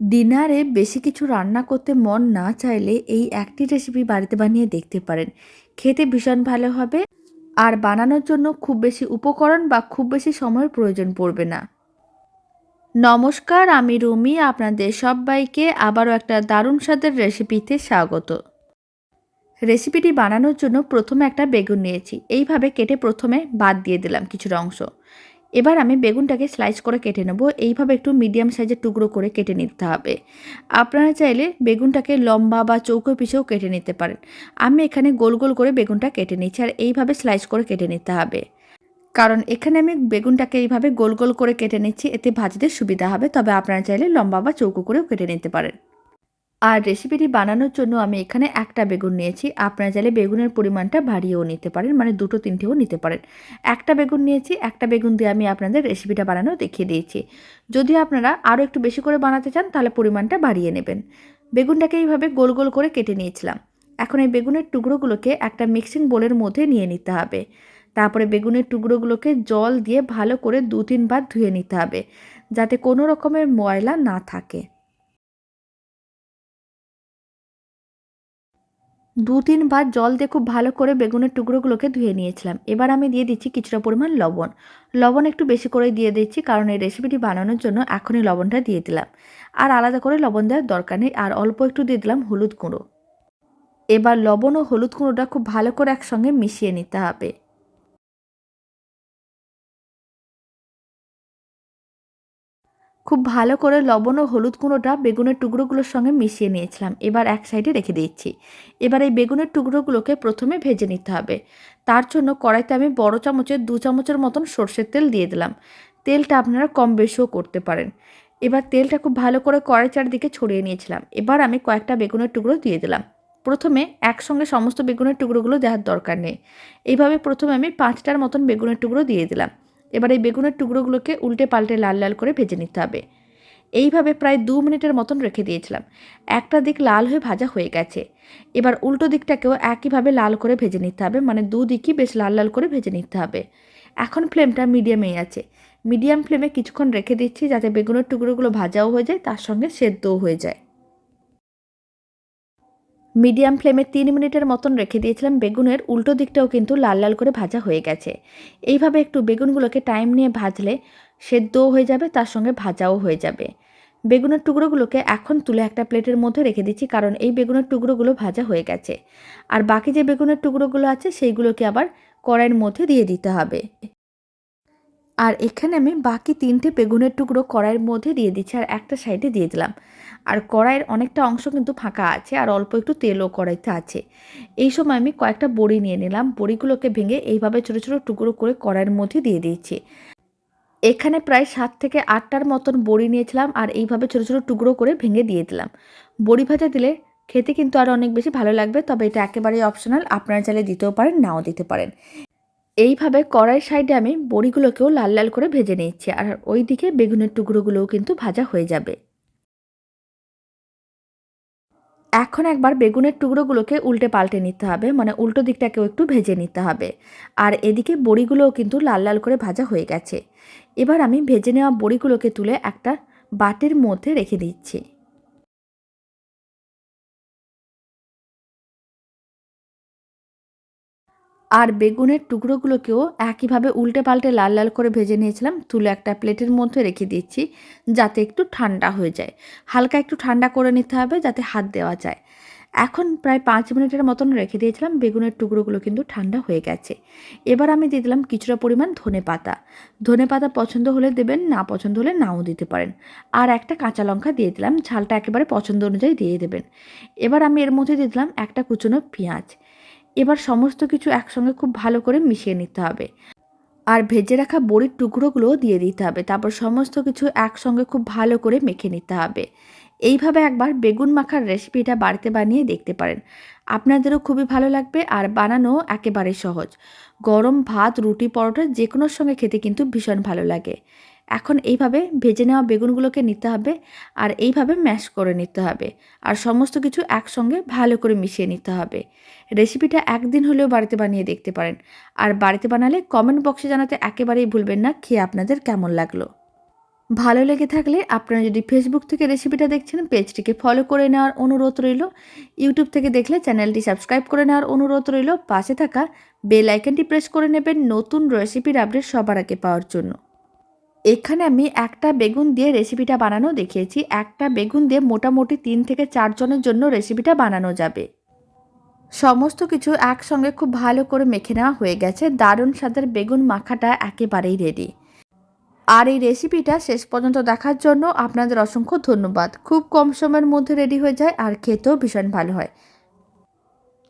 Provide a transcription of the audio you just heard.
ডিনারে বেশি কিছু রান্না করতে মন না চাইলে এই একটি রেসিপি বাড়িতে বানিয়ে দেখতে পারেন। খেতে ভীষণ ভালো হবে। আর বানানোর জন্য খুব বেশি উপকরণ বা খুব বেশি সময়ের প্রয়োজন পড়বে না। নমস্কার, আমি রুমি, আপনাদের সবাইকে আবারও একটা দারুণ স্বাদের রেসিপিতে স্বাগত। রেসিপিটি বানানোর জন্য প্রথমে একটা বেগুন নিয়েছি। এইভাবে কেটে প্রথমে বাদ দিয়ে দিলাম কিছুটা অংশ। এবার আমি বেগুনটাকে স্লাইস করে কেটে নেব। এইভাবে একটু মিডিয়াম সাইজের টুকরো করে কেটে নিতে হবে। আপনারা চাইলে বেগুনটাকে লম্বা বা চৌকো পিছেও কেটে নিতে পারেন। আমি এখানে গোল গোল করে বেগুনটা কেটে নিচ্ছি আর এইভাবে স্লাইস করে কেটে নিতে হবে। কারণ এখানে আমি বেগুনটাকে এইভাবে গোল গোল করে কেটে নিচ্ছি, এতে ভাজতে সুবিধা হবে। তবে আপনারা চাইলে লম্বা বা চৌকো করেও কেটে নিতে পারেন। আর রেসিপিটি বানানোর জন্য আমি এখানে একটা বেগুন নিয়েছি। আপনারা চাইলে বেগুনের পরিমাণটা বাড়িয়েও নিতে পারেন মানে দুটো তিনটেও নিতে পারেন। একটা বেগুন নিয়েছি, একটা বেগুন দিয়ে আমি আপনাদের রেসিপিটা বানানো দেখিয়ে দিয়েছি। যদি আপনারা আরও একটু বেশি করে বানাতে চান, তাহলে পরিমাণটা বাড়িয়ে নেবেন। বেগুনটাকে এইভাবে গোল গোল করে কেটে নিয়েছিলাম। এখন এই বেগুনের টুকরোগুলোকে একটা মিক্সিং বোলের মধ্যে নিয়ে নিতে হবে। তারপরে বেগুনের টুকরোগুলোকে জল দিয়ে ভালো করে দু তিনবার ধুয়ে নিতে হবে, যাতে কোনো রকমের ময়লা না থাকে। দু তিনবার জল দিয়ে খুব ভালো করে বেগুনের টুকরোগুলোকে ধুয়ে নিয়েছিলাম। এবার আমি দিয়ে দিচ্ছি কিছুটা পরিমাণ লবণ। লবণ একটু বেশি করে দিয়ে দিচ্ছি কারণ এই রেসিপিটি বানানোর জন্য এখনই লবণটা দিয়ে দিলাম। আর আলাদা করে লবণ দেওয়ার দরকার নেই। আর অল্প একটু দিয়ে দিলাম হলুদ কুঁড়ো এবার লবণ ও হলুদ গুঁড়োটা খুব ভালো করে একসঙ্গে মিশিয়ে নিতে হবে। খুব ভালো করে লবণ ও হলুদ গুঁড়োটা বেগুনের টুকরোগুলোর সঙ্গে মিশিয়ে নিয়েছিলাম। এবার এক সাইডে রেখে দিচ্ছি। এবার এই বেগুনের টুকরোগুলোকে প্রথমে ভেজে নিতে হবে। তার জন্য কড়াইতে আমি বড় চামচের দু চামচের মতন সর্ষের তেল দিয়ে দিলাম। তেলটা আপনারা কম বেশিও করতে পারেন। এবার তেলটা খুব ভালো করে কড়াই চারদিকে ছড়িয়ে নিয়েছিলাম। এবার আমি কয়েকটা বেগুনের টুকরো দিয়ে দিলাম। প্রথমে একসঙ্গে সমস্ত বেগুনের টুকরোগুলো দেওয়ার দরকার নেই। এইভাবে প্রথমে আমি পাঁচটার মতন বেগুনের টুকরো দিয়ে দিলাম। এবার এই বেগুনের টুকরোগুলোকে উল্টে পাল্টে লাল লাল করে ভেজে নিতে হবে। এইভাবে প্রায় দু মিনিটের মতন রেখে দিয়েছিলাম। একটা দিক লাল হয়ে ভাজা হয়ে গেছে। এবার উল্টো দিকটাকেও একইভাবে লাল করে ভেজে নিতে হবে মানে দু দিকই বেশ লাল লাল করে ভেজে নিতে হবে। এখন ফ্লেমটা মিডিয়ামেই আছে। মিডিয়াম ফ্লেমে কিছুক্ষণ রেখে দিচ্ছি যাতে বেগুনের টুকরোগুলো ভাজাও হয়ে যায়, তার সঙ্গে সেদ্ধও হয়ে যায়। মিডিয়াম ফ্লেমে তিন মিনিটের মতন রেখে দিয়েছিলাম বেগুনের, উল্টো দিকটাও কিন্তু লাল লাল করে ভাজা হয়ে গেছে। এইভাবে একটু বেগুনগুলোকে টাইম নিয়ে ভাজলে সেদ্ধও হয়ে যাবে, তার সঙ্গে ভাজাও হয়ে যাবে। বেগুনের টুকরোগুলোকে এখন তুলে একটা প্লেটের মধ্যে রেখে দিচ্ছি, কারণ এই বেগুনের টুকরোগুলো ভাজা হয়ে গেছে। আর বাকি যে বেগুনের টুকরোগুলো আছে, সেইগুলোকে আবার কড়াইয়ের মধ্যে দিয়ে দিতে হবে। আর এখানে আমি বাকি তিনটে বেগুনের টুকরো কড়াইয়ের মধ্যে দিয়ে দিচ্ছি আর একটা সাইডে দিয়ে দিলাম। আর কড়াইয়ের অনেকটা অংশ কিন্তু ফাঁকা আছে আর অল্প একটু তেলও কড়াইতে আছে। এই সময় আমি কয়েকটা বড়ি নিয়ে নিলাম। বড়িগুলোকে ভেঙে এইভাবে ছোটো ছোটো টুকরো করে কড়াইয়ের মধ্যে দিয়ে দিয়েছি এখানে প্রায় সাত থেকে আটটার মতন বড়ি নিয়েছিলাম আর এইভাবে ছোটো ছোটো টুকরো করে ভেঙে দিয়ে দিলাম। বড়ি ভাজা দিলে খেতে কিন্তু আরও অনেক বেশি ভালো লাগবে, তবে এটা একেবারেই অপশনাল আপনারা চাইলে দিতেও পারেন, নাও দিতে পারেন। এইভাবে কড়াই সাইডে আমি বড়িগুলোকেও লাল লাল করে ভেজে নিচ্ছি আর ওই দিকে বেগুনের টুকরোগুলোও কিন্তু ভাজা হয়ে যাবে। এখন একবার বেগুনের টুকরোগুলোকে উল্টে পাল্টে নিতে হবে মানে উল্টো দিকটাকেও একটু ভেজে নিতে হবে। আর এদিকে বড়িগুলোও কিন্তু লাল লাল করে ভাজা হয়ে গেছে। এবার আমি ভেজে নেওয়া বড়িগুলোকে তুলে একটা বাটির মধ্যে রেখে দিচ্ছি। আর বেগুনের টুকরোগুলোকেও একইভাবে উল্টে পাল্টে লাল লাল করে ভেজে নিয়েছিলাম। তুলে একটা প্লেটের মধ্যে রেখে দিচ্ছি যাতে একটু ঠান্ডা হয়ে যায়। হালকা একটু ঠান্ডা করে নিতে হবে যাতে হাত দেওয়া যায়। এখন প্রায় পাঁচ মিনিটের মতন রেখে দিয়েছিলাম, বেগুনের টুকরোগুলো কিন্তু ঠান্ডা হয়ে গেছে। এবার আমি দিয়ে দিলাম কিছুটা পরিমাণ ধনে পাতা। ধনে পাতা পছন্দ হলে দেবেন, না পছন্দ হলে নাও দিতে পারেন। আর একটা কাঁচা লঙ্কা দিয়ে দিলাম, ঝালটা একেবারে পছন্দ অনুযায়ী দিয়ে দেবেন। এবার আমি এর মধ্যে দিয়ে দিলাম একটা কুচনো পেঁয়াজ। এবার সমস্ত কিছু একসঙ্গে খুব ভালো করে মিশিয়ে নিতে হবে। আর ভেজে রাখা বড়ির টুকরোগুলোও দিয়ে দিতে হবে। তারপর সমস্ত কিছু একসঙ্গে খুব ভালো করে মেখে নিতে হবে। এইভাবে একবার বেগুন মাখার রেসিপিটা বাড়িতে বানিয়ে দেখতে পারেন। আপনাদেরও খুবই ভালো লাগবে আর বানানো একেবারে সহজ। গরম ভাত, রুটি, পরোটা যে কোনোর সঙ্গে খেতে কিন্তু ভীষণ ভালো লাগে। এখন এইভাবে ভেজে নেওয়া বেগুনগুলোকে নিতে হবে আর এইভাবে ম্যাশ করে নিতে হবে আর সমস্ত কিছু একসঙ্গে ভালো করে মিশিয়ে নিতে হবে। রেসিপিটা একদিন হলেও বাড়িতে বানিয়ে দেখতে পারেন। আর বাড়িতে বানালে কমেন্ট বক্সে জানাতে একেবারেই ভুলবেন না, খেয়ে আপনাদের কেমন লাগল? ভালো লেগে থাকলে আপনারা যদি ফেসবুক থেকে রেসিপিটা দেখছেন, পেজটিকে ফলো করে নেওয়ার অনুরোধ রইল। ইউটিউব থেকে দেখলে চ্যানেলটি সাবস্ক্রাইব করে নেওয়ার অনুরোধ রইল। পাশে থাকা বেল আইকনটি প্রেস করে নেবেন নতুন রেসিপির আপডেট সবার আগে পাওয়ার জন্য। এখানে আমি একটা বেগুন দিয়ে রেসিপিটা বানানো দেখিয়েছি। একটা বেগুন দিয়ে মোটামুটি তিন থেকে চারজনের জন্য রেসিপিটা বানানো যাবে। সমস্ত কিছু একসঙ্গে খুব ভালো করে মেখে নেওয়া হয়ে গেছে। দারুণ স্বাদের বেগুন মাখাটা একেবারেই রেডি আর এই রেসিপিটা শেষ পর্যন্ত দেখার জন্য আপনাদের অসংখ্য ধন্যবাদ। খুব কম সময়ের মধ্যে রেডি হয়ে যায় আর খেতেও ভীষণ ভালো হয়।